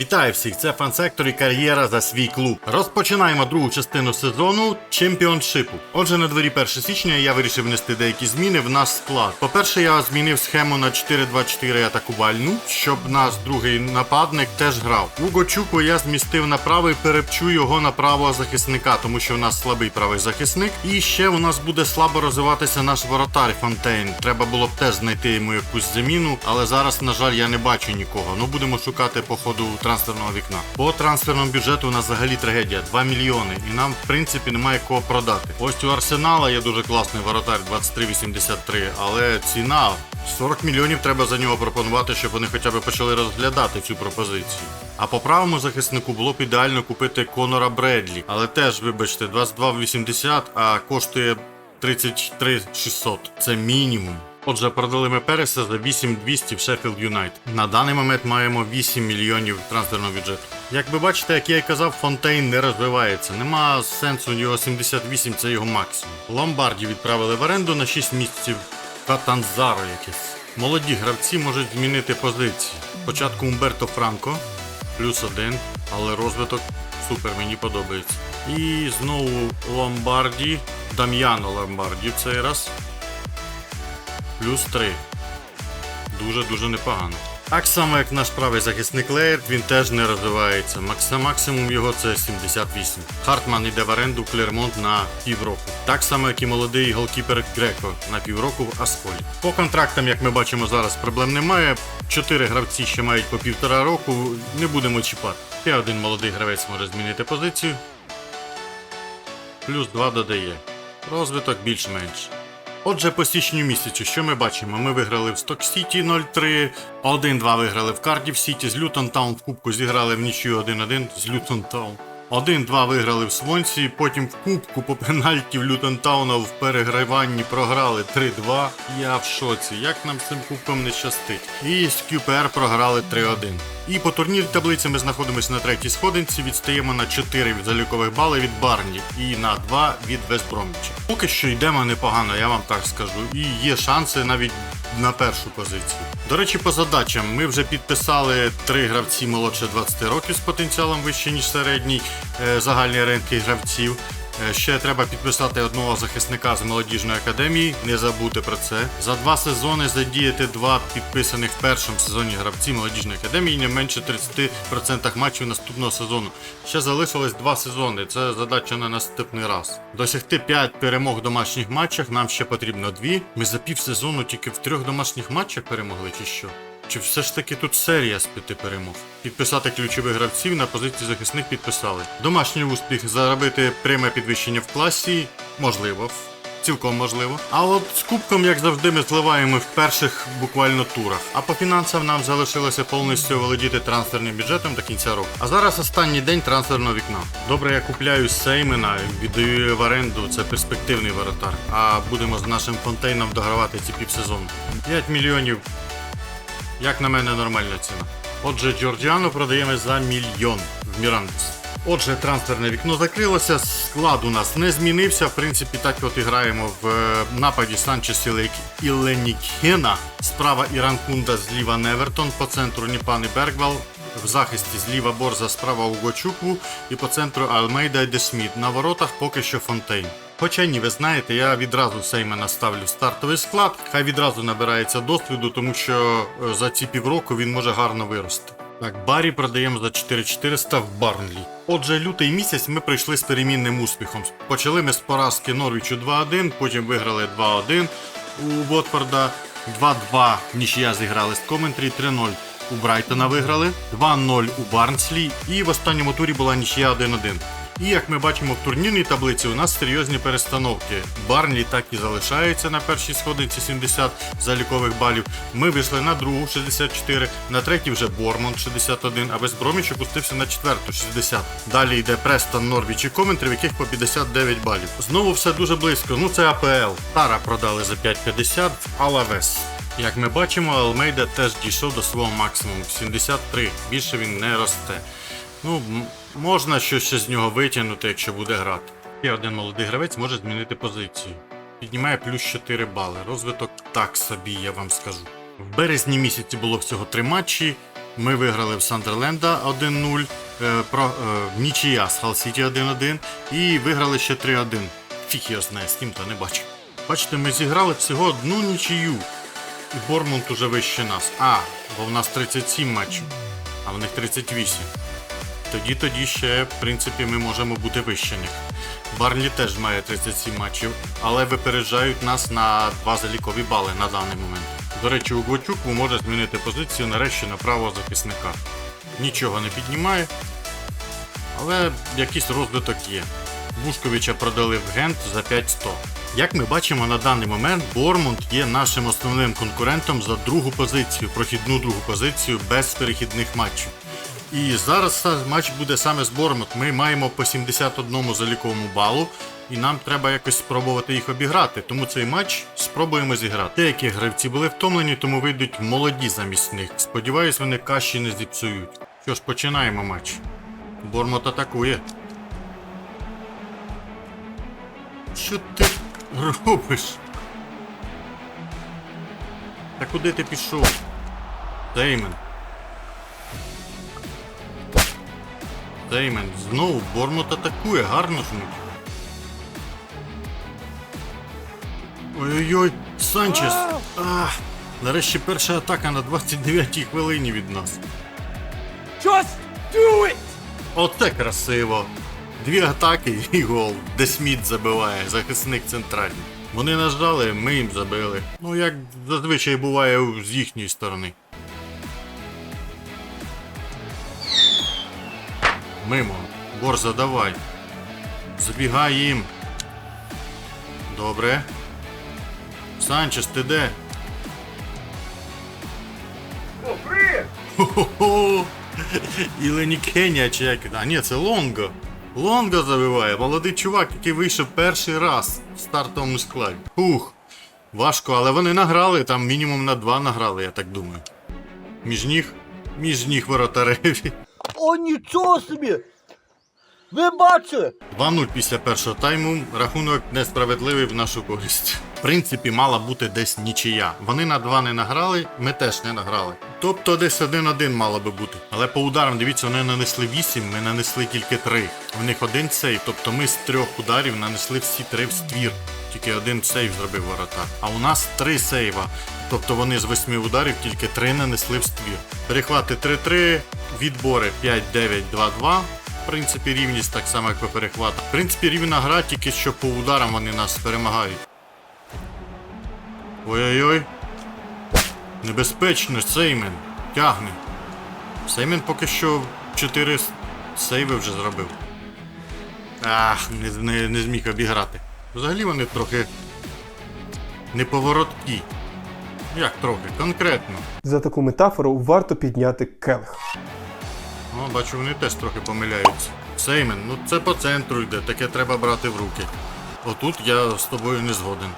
Вітаю всіх! Це фан-сектор і кар'єра за свій клуб. Розпочинаємо другу частину сезону чемпіоншипу. Отже, на дворі 1 січня я вирішив внести деякі зміни в наш склад. По-перше, я змінив схему на 4-2-4 атакувальну, щоб наш другий нападник теж грав. Уго Чуку я змістив на правий, перепчу його на правого захисника, тому що в нас слабий правий захисник. І ще у нас буде слабо розвиватися наш воротар Фонтейн. Треба було б теж знайти йому якусь заміну, але зараз, на жаль, я не бачу нікого. Ну будемо шукати по ходу трансферного вікна. По трансферному бюджету у нас взагалі трагедія 2 мільйони, і нам в принципі немає кого продати. Ось у Арсенала є дуже класний воротар 23,83, але ціна 40 мільйонів треба за нього пропонувати, щоб вони хоча б почали розглядати цю пропозицію. А по правому захиснику було б ідеально купити Конора Бредлі, але теж, вибачте, 22,80, а коштує 33 600. Це мінімум. Отже, продали ми Переса за 8200 в Шеффілд Юнайт. На даний момент маємо 8 мільйонів трансферного бюджету. Як ви бачите, як я і казав, Фонтейн не розвивається. Нема сенсу його 78, це його максимум. Ломбарді відправили в оренду на 6 місяців. Катанзаро якесь. Молоді гравці можуть змінити позиції. Спочатку Умберто Франко, плюс один, але розвиток супер, мені подобається. І знову Ломбарді, Дам'яно Ломбарді в цей раз. Плюс 3. Дуже-дуже непогано. Так само, як наш правий захисник Лейерт, він теж не розвивається. Макс- Максимум його це 78. Хартман йде в оренду Клермонт на півроку. Так само, як і молодий голкіпер Греко на півроку в Асколі. По контрактам, як ми бачимо зараз, проблем немає. Чотири гравці ще мають по півтора року. Не будемо чіпати. Ще один молодий гравець може змінити позицію. Плюс 2 додає. Розвиток більш-менш. Отже, по січню місяцю, що ми бачимо? Ми виграли в Сток Сіті 0-3, 1-2 виграли в Кардів Сіті, з Лютон Таун в Кубку зіграли в нічю 1-1 з Лютон Таун. 1-2 виграли в Свонсі, потім в Кубку по пенальті в Лютон Тауна в переграванні програли 3-2. Я в шоці, як нам з цим кубком не щастить. І з QPR програли 3-1. І по турнірі таблиці ми знаходимося на третій сходинці, відстаємо на 4 від залікових бали від Барні і на 2 від Вестброміча. Поки що йдемо непогано, я вам так скажу. І є шанси навіть на першу позицію. До речі, по задачам ми вже підписали три гравці молодше 20 років з потенціалом вище ніж середній е, загальний ринки гравців. Е, Ще треба підписати одного захисника з молодіжної академії, не забути про це. За два сезони задіяти два підписаних в першому сезоні гравці молодіжної академії не менше 30% матчів наступного сезону. Ще залишилось два сезони. Це задача на наступний раз. Досягти 5 перемог в домашніх матчах нам ще потрібно дві. Ми за пів сезону тільки в трьох домашніх матчах перемогли, чи що? Чи все ж таки тут серія з п'яти перемог? Підписати ключових гравців на позиції захисних підписали. Домашній успіх заробити пряме підвищення в класі можливо. Цілком можливо. А от з кубком, як завжди, ми зливаємо в перших буквально турах. А по фінансам нам залишилося повністю володіти трансферним бюджетом до кінця року. А зараз останній день трансферного вікна. Добре, я купляю Сеймена, віддаю в оренду, це перспективний воротар. А будемо з нашим фонтейном догравати ці півсезону. 5 мільйонів як на мене, нормальна ціна. Отже, Джорджіано продаємо за мільйон в Мірандес. Отже, трансферне вікно закрилося, склад у нас не змінився. В принципі, так от і граємо в е, нападі Санчес Ілек- Іленікена. Справа Іран Кунда, зліва Невертон, по центру Ніпан і Бергвал. В захисті зліва Борза, справа Угочукву і по центру Алмейда і Десміт. На воротах поки що Фонтейн. Хоча ні, ви знаєте, я відразу Сеймена ставлю стартовий склад, хай відразу набирається досвіду, тому що е, за ці півроку він може гарно вирости. Так, Барі продаємо за 4400 в Барнлі. Отже, лютий місяць ми прийшли з перемінним успіхом. Почали ми з поразки Норвічу 2-1, потім виграли 2-1 у Вотфорда, 2-2 нічия зіграли з Коментрі, 3-0 у Брайтона виграли, 2-0 у Барнслі і в останньому турі була нічия 1-1. І як ми бачимо в турнірній таблиці, у нас серйозні перестановки. Барнлі так і залишається на першій сходинці 70 залікових балів. Ми вийшли на другу 64, на третій вже Бормонд 61, а Вестброміч опустився на четверту 60. Далі йде Престон, Норвіч і Коментрі, в яких по 59 балів. Знову все дуже близько. Ну це АПЛ. Тара продали за 5,50 в Алавес. Як ми бачимо, Алмейда теж дійшов до свого максимуму 73. Більше він не росте. Ну, можна щось з нього витягнути, якщо буде грати. Ще один молодий гравець може змінити позицію. Піднімає плюс 4 бали. Розвиток так собі, я вам скажу. В березні місяці було всього три матчі. Ми виграли в Сандерленда 1-0, е, про, е, нічия з Хал Сіті 1-1 і виграли ще 3-1. Фіг я знає, з ким то не бачу. Бачите, ми зіграли всього одну нічию. І Бормунд уже вище нас. А, бо в нас 37 матчів, а в них 38. Тоді тоді ще, в принципі, ми можемо бути вище них. Барлі теж має 37 матчів, але випереджають нас на два залікові бали на даний момент. До речі, у Гвочук може змінити позицію нарешті на правого захисника. Нічого не піднімає, але якийсь розвиток є. Бушковича продали в Гент за 5100. Як ми бачимо на даний момент, Бормунд є нашим основним конкурентом за другу позицію, прохідну другу позицію без перехідних матчів. І зараз матч буде саме з Бормут. Ми маємо по 71 заліковому балу, і нам треба якось спробувати їх обіграти. Тому цей матч спробуємо зіграти. Деякі гравці були втомлені, тому вийдуть молоді замість них. Сподіваюсь, вони каші не зіпсують. Що ж, починаємо матч. Бормут атакує. Що ти робиш? Та куди ти пішов? Деймен. Деймен, знову Бормут атакує, гарно жмуть. Ой-ой-ой, Санчес! Ах, нарешті перша атака на 29-й хвилині від нас. Just do it! Оце красиво. Дві атаки і гол, де Сміт забиває, захисник центральний. Вони нажали, ми їм забили. Ну як зазвичай буває з їхньої сторони. Мимо. Борза, давай. Забігай їм. Добре. Санчес, ти де? Хо-хо-хо! Ілені Кенія чи як. А ні, це Лонго. Лонго забиває. Молодий чувак, який вийшов перший раз в стартовому складі. Ух. Важко, але вони награли, там мінімум на два награли, я так думаю. Між ніг. Між ніг воротареві. О, нічого собі! Ви бачили? 2-0 після першого тайму. Рахунок несправедливий в нашу користь. Принципі, мала бути десь нічия. Вони на 2 не награли, ми теж не награли. Тобто десь 1-1 мало би бути. Але по ударам, дивіться, вони нанесли 8, ми нанесли тільки 3. В них один сейв, тобто ми з трьох ударів нанесли всі три в ствір. Тільки один сейв зробив воротар. А у нас три сейва. Тобто вони з восьми ударів тільки три нанесли в ствір. Перехвати 3-3, відбори 5-9-2-2. В принципі, рівність так само, як по перехватах. В принципі, рівна гра, тільки що по ударам вони нас перемагають. Ой-ой-ой. Небезпечно, Сеймен. Тягне. Сеймен поки що 4 сейви вже зробив. Ах, не, не, не зміг обіграти. Взагалі вони трохи неповороткі. Як трохи? Конкретно. За таку метафору варто підняти келих. О, бачу, вони теж трохи помиляються. Сеймен, ну це по центру йде, таке треба брати в руки. Отут я з тобою не згоден.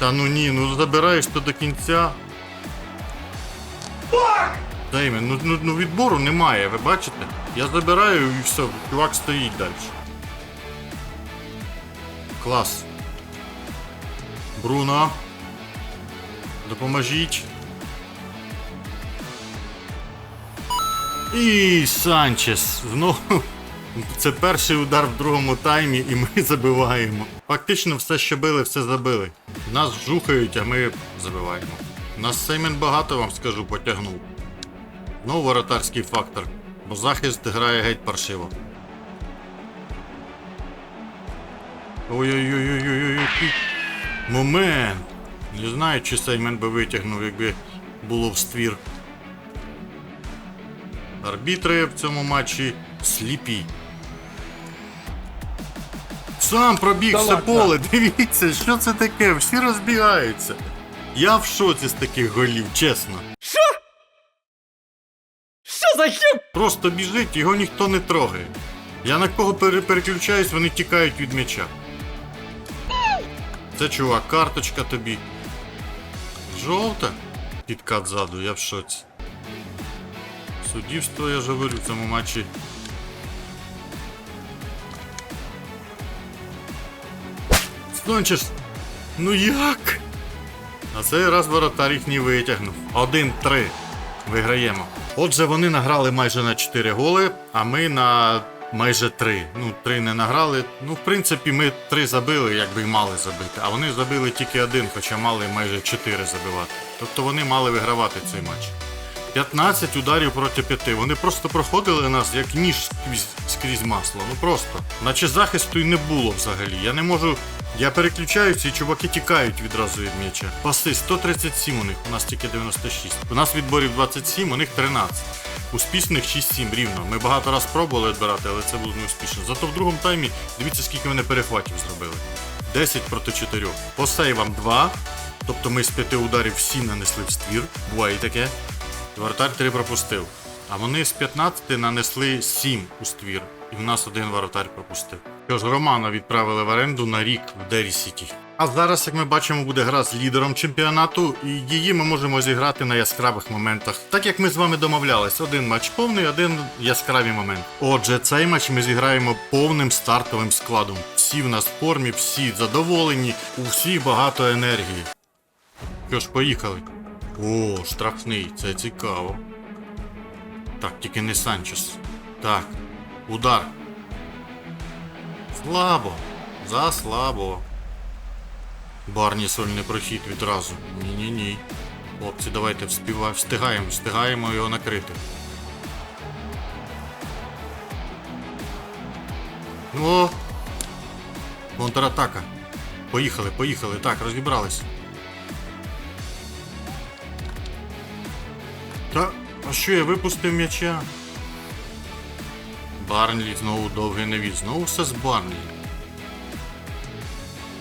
Та ну ні, ну забираєш то до кінця. Сеймен, ну, ну, ну відбору немає, ви бачите? Я забираю і все, чувак стоїть далі. Клас. Бруно. Допоможіть. І Санчес. Знову. Це перший удар в другому таймі, і ми забиваємо. Фактично все, що били, все забили. Нас жухають, а ми забиваємо. Нас Сеймен багато вам скажу, потягнув. Знову воротарський фактор, бо захист грає геть паршиво. Ой-ой-ой-ой-ой-ой. Момент. Не знаю, чи Сеймен би витягнув, якби було в ствір. Арбітри в цьому матчі сліпі. Сам пробіг все поле. Дивіться, що це таке? Всі розбігаються. Я в шоці з таких голів, чесно. Що за хіп? Просто біжить, його ніхто не трогає. Я на кого пере- переключаюсь, вони тікають від м'яча. Це чувак, карточка тобі. Жовта? Підкат ззаду, я в шоці. Суддівство, я ж говорю, в цьому матчі. Сончеш, ну як? На цей раз воротар їх не витягнув. 1-3. Виграємо. Отже, вони награли майже на 4 голи, а ми на майже 3. Ну, 3 не награли. Ну, в принципі, ми 3 забили, якби й мали забити. А вони забили тільки один, хоча мали майже 4 забивати. Тобто вони мали вигравати цей матч. 15 ударів проти 5. Вони просто проходили нас як ніж скрізь, скрізь масло. Ну просто. Наче захисту й не було взагалі. Я не можу. Я переключаюся і чуваки тікають відразу від м'яча. Паси 137 у них, у нас тільки 96. У нас відборів 27, у них 13. Успішних 6-7 рівно. Ми багато раз пробували відбирати, але це було неуспішно. Зато в другому таймі дивіться, скільки вони перехватів зробили. 10 проти 4. По сейвам 2. Тобто ми з 5 ударів всі нанесли в ствір. Буває таке. Воротар 3 пропустив. А вони з 15 нанесли 7 у ствір. І в нас один воротар пропустив. Що ж, Романа відправили в оренду на рік в Дері Сіті. А зараз, як ми бачимо, буде гра з лідером чемпіонату, і її ми можемо зіграти на яскравих моментах. Так як ми з вами домовлялись, один матч повний, один яскравий момент. Отже, цей матч ми зіграємо повним стартовим складом. Всі в нас в формі, всі задоволені, у всіх багато енергії. Що ж, поїхали. О, штрафний, це цікаво. Так, тільки не Санчес. Так, удар. Слабо. Заслабо. Барні сольний прохід відразу. Ні-ні-ні. Хлопці, давайте вспіва... встигаємо, встигаємо його накрити. О! Контратака. Поїхали, поїхали. Так, розібрались. А що я випустив м'яча? Барнлі знову довгий навіс. Знову все з Барнлі.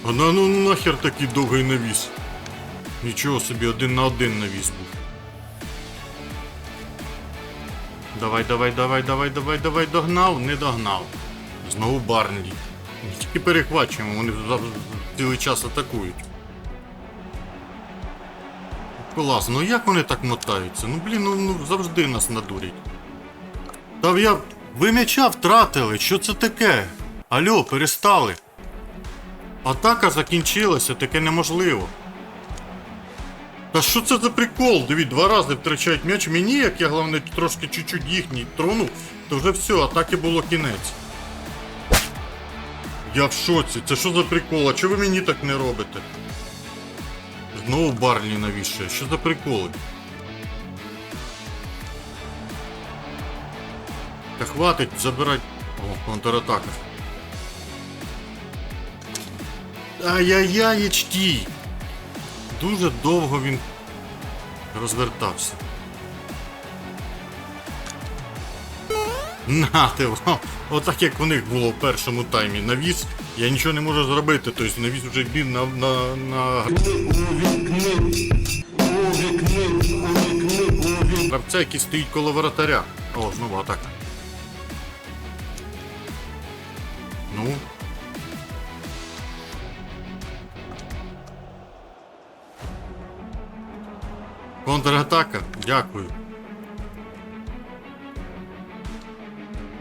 А на ну нахер такий довгий навіс. Нічого собі, один на один навіс був. Давай, давай, давай, давай, давай, давай, догнав, не догнав. Знову Барнлі. Тільки перехвачуємо, вони цілий час атакують. Клас, ну як вони так мотаються? Ну блін, ну, ну завжди нас надурять. Та я. Ви м'яча втратили, що це таке? Алло, перестали. Атака закінчилася, таке неможливо. Та що це за прикол? Диві, два рази втрачають м'яч мені, як я головне трошки чуть-чуть їхній тронув, то вже все, атаки було кінець. Я в шоці, це що за прикол? А чого ви мені так не робите? Знову Барлі навіщо? Що за приколи? Та хватить забирать. О, контратака. Ай-яй-яєчки! Дуже довго він розвертався. Нате, вам. отак як у них було в першому таймі. Навіс, я нічого не можу зробити, тобто навіс вже бів на, на, на... Гравця, який стоїть коло воротаря. О, знову атака. Ну. Контратака. Дякую.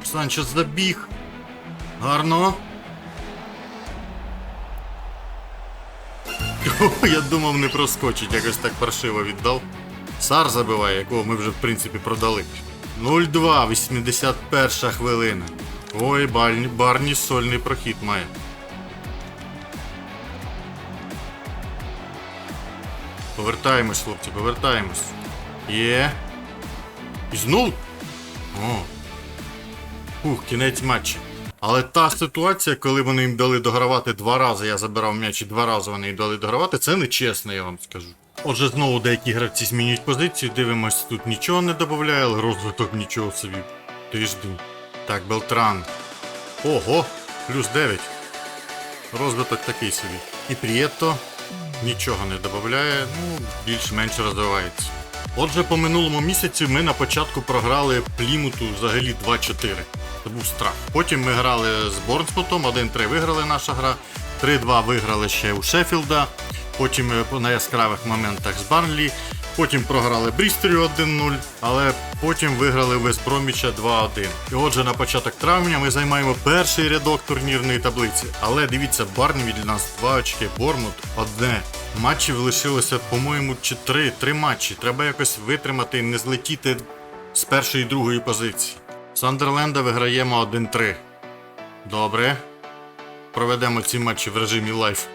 Санчес забіг. Гарно. О, я думав не проскочить, якось так паршиво віддав. Сар забиває, якого ми вже в принципі продали. 0-2, 81 хвилина. Ой, Барні, Барні сольний прохід має. Повертаємось, хлопці, повертаємось. Є. І знов. О. Ух, кінець матчу. Але та ситуація, коли вони їм дали догравати два рази, я забирав м'яч і два рази вони їм дали догравати, це нечесно, я вам скажу. Отже, знову деякі гравці змінюють позицію, дивимось, тут нічого не додає, але розвиток нічого собі. Тиждень. Так, Белтран. Ого, плюс 9. Розвиток такий собі. І Прієтто нічого не додає, ну, більш-менш розвивається. Отже, по минулому місяці ми на початку програли Плімуту взагалі 2-4. Це був страх. Потім ми грали з Борнспотом, 1-3 виграли наша гра, 3-2 виграли ще у Шеффілда. Потім е, на яскравих моментах з Барнлі. Потім програли Брістолю 1-0, але потім виграли Вестброміча 2-1. І отже, на початок травня ми займаємо перший рядок турнірної таблиці. Але дивіться, Барні від нас 2 очки, Бормут одне. Матчів лишилося, по-моєму, чи три. Три матчі. Треба якось витримати і не злетіти з першої і другої позиції. Сандерленда виграємо 1-3. Добре. Проведемо ці матчі в режимі лайф.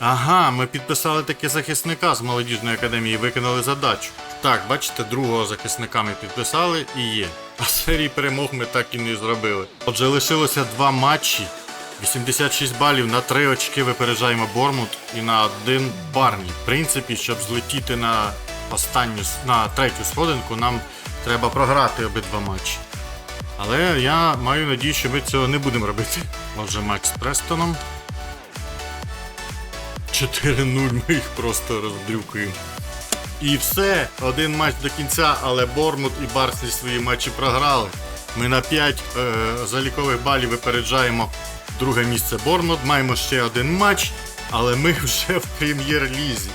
Ага, ми підписали таки захисника з молодіжної академії, виконали задачу. Так, бачите, другого захисника ми підписали і є. А серії перемог ми так і не зробили. Отже, лишилося два матчі. 86 балів на 3 очки випереджаємо Бормут і на один Барні. В принципі, щоб злетіти на останню на третю сходинку, нам треба програти обидва матчі. Але я маю надію, що ми цього не будемо робити. Отже, матч з Престоном. 4-0 ми їх просто роздрюкуємо. І все, один матч до кінця, але Бормут і Барслі свої матчі програли. Ми на 5 е, залікових балів випереджаємо друге місце Бормут. Маємо ще один матч, але ми вже в прем'єр-лізі.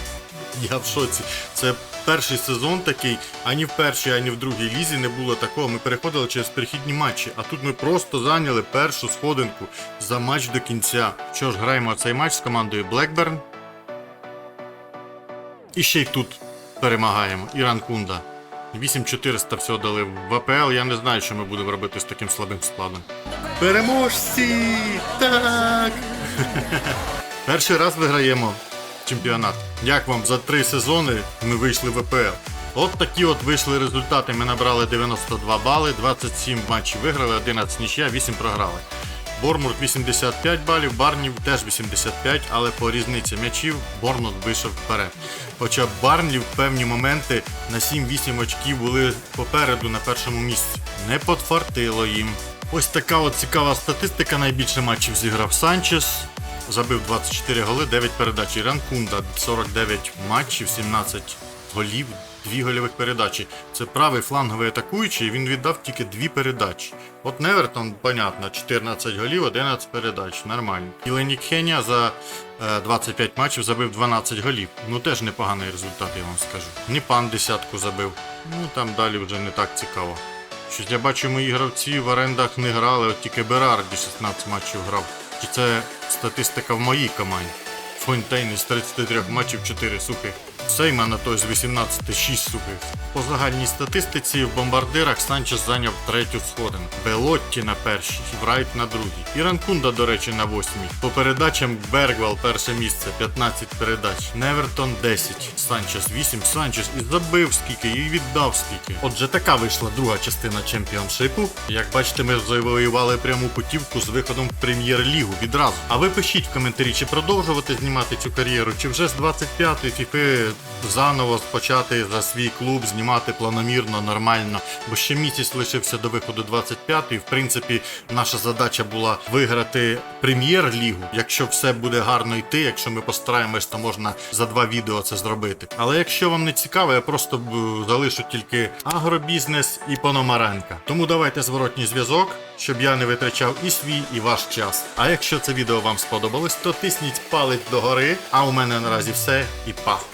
Я в шоці. Це перший сезон такий, ані в першій, ані в другій лізі не було такого. Ми переходили через перехідні матчі, а тут ми просто зайняли першу сходинку за матч до кінця. Що ж, граємо цей матч з командою Blackburn. І ще й тут перемагаємо. Іран Кунда. 8400 всього дали в АПЛ. Я не знаю, що ми будемо робити з таким слабим складом. Переможці! Так! Перший раз виграємо чемпіонат. Як вам за три сезони ми вийшли в АПЛ? От такі от вийшли результати. Ми набрали 92 бали, 27 матчів виграли, 11 нічия, 8 програли. Бормурт 85 балів, Барнів теж 85, але по різниці м'ячів Бормут вийшов вперед. Хоча Барнів в певні моменти на 7-8 очків були попереду на першому місці. Не подфартило їм. Ось така от цікава статистика. Найбільше матчів зіграв Санчес. Забив 24 голи, 9 передач. Іран Кунда 49 матчів, 17 голів, 2 гольових передачі. Це правий фланговий атакуючий, він віддав тільки 2 передачі. От Невертон, понятно, 14 голів, 11 передач, нормально. І Ленік Хеня за е, 25 матчів забив 12 голів. Ну теж непоганий результат, я вам скажу. Ніпан десятку забив. Ну там далі вже не так цікаво. Щось я бачу, мої гравці в орендах не грали, от тільки Берарді 16 матчів грав. Чи це статистика в моїй команді? Фонтейн із 33 матчів 4 сухих. Сейма на той з 18 6 сухих. По загальній статистиці в бомбардирах Санчес зайняв третю сходинку. Белотті на першій, Врайт на другій. Іран Кунда, до речі, на восьмій. По передачам Бергвал перше місце, 15 передач. Невертон 10, Санчес 8, Санчес і забив скільки, і віддав скільки. Отже, така вийшла друга частина чемпіоншипу. Як бачите, ми завоювали пряму путівку з виходом в прем'єр-лігу відразу. А ви пишіть в коментарі, чи продовжувати знімати цю кар'єру, чи вже з 25-ї фіфи заново почати за свій клуб знімати планомірно, нормально. Бо ще місяць лишився до виходу 25-ї. В принципі, наша задача була виграти прем'єр-лігу. Якщо все буде гарно йти, якщо ми постараємось, то можна за два відео це зробити. Але якщо вам не цікаво, я просто залишу тільки агробізнес і Пономаренка. Тому давайте зворотній зв'язок, щоб я не витрачав і свій, і ваш час. А якщо це відео вам сподобалось, то тисніть палець догори. А у мене наразі все і па.